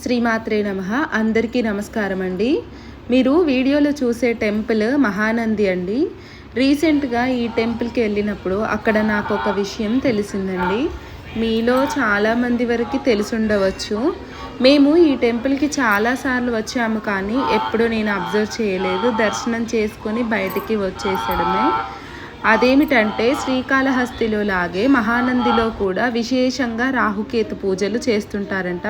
శ్రీమాత్రే నమ. అందరికీ నమస్కారం అండి మీరు వీడియోలో చూసే టెంపుల్ మహానంది అండి. రీసెంట్గా ఈ టెంపుల్కి వెళ్ళినప్పుడు అక్కడ నాకు ఒక విషయం తెలిసిందండి. మీలో చాలామంది వరకు తెలిసుండవచ్చు. మేము ఈ టెంపుల్కి చాలాసార్లు వచ్చాము కానీ ఎప్పుడూ నేను అబ్జర్వ్ చేయలేదు. దర్శనం చేసుకొని బయటికి వచ్చేసడమే. అదేమిటంటే శ్రీకాళహస్తిలో లాగే మహానందిలో కూడా విశేషంగా రాహుకేతు పూజలు చేస్తుంటారంట.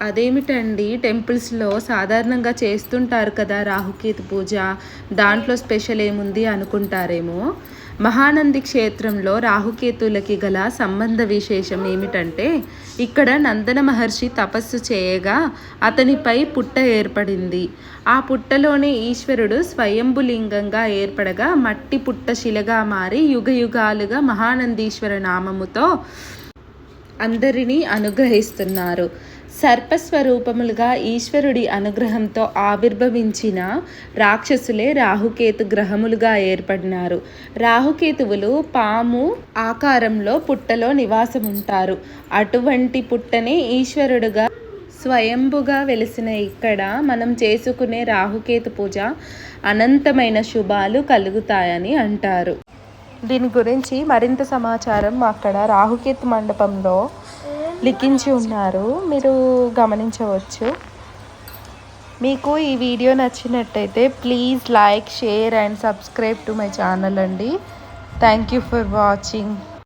అదేమిటండి? టెంపుల్స్లో సాధారణంగా చేస్తుంటారు కదా రాహుకేతు పూజ. దాంట్లో స్పెషల్ ఏముంది అనుకుంటారేమో? మహానంది క్షేత్రంలో రాహుకేతులకి గల సంబంధ విశేషం ఏమిటంటే ఇక్కడ నందన మహర్షి తపస్సు చేయగా అతనిపై పుట్ట ఏర్పడింది. ఆ పుట్టలోనే ఈశ్వరుడు స్వయంభులింగంగా ఏర్పడగా మట్టి పుట్ట శిలగా మారి యుగ యుగాలుగా మహానందీశ్వర నామముతో అందరినీ అనుగ్రహిస్తున్నారు. సర్పస్వరూపములుగా ఈశ్వరుడి అనుగ్రహంతో ఆవిర్భవించిన రాక్షసులే రాహుకేతు గ్రహములుగా ఏర్పడినారు. రాహుకేతువులు పాము ఆకారంలో పుట్టలో నివాసం ఉంటారు అటువంటి పుట్టనే ఈశ్వరుడుగా స్వయంభుగా వెలిసిన ఇక్కడ మనం చేసుకునే రాహుకేతు పూజ అనంతమైన శుభాలు కలుగుతాయని అంటారు. దీని గురించి మరింత సమాచారం అక్కడ రాహుకేతు మండపంలో లిఖించి ఉన్నారు. మీరు గమనించవచ్చు. మీకు ఈ వీడియో నచ్చినట్టయితే please like share and subscribe to my channel అండి. Thank you for watching.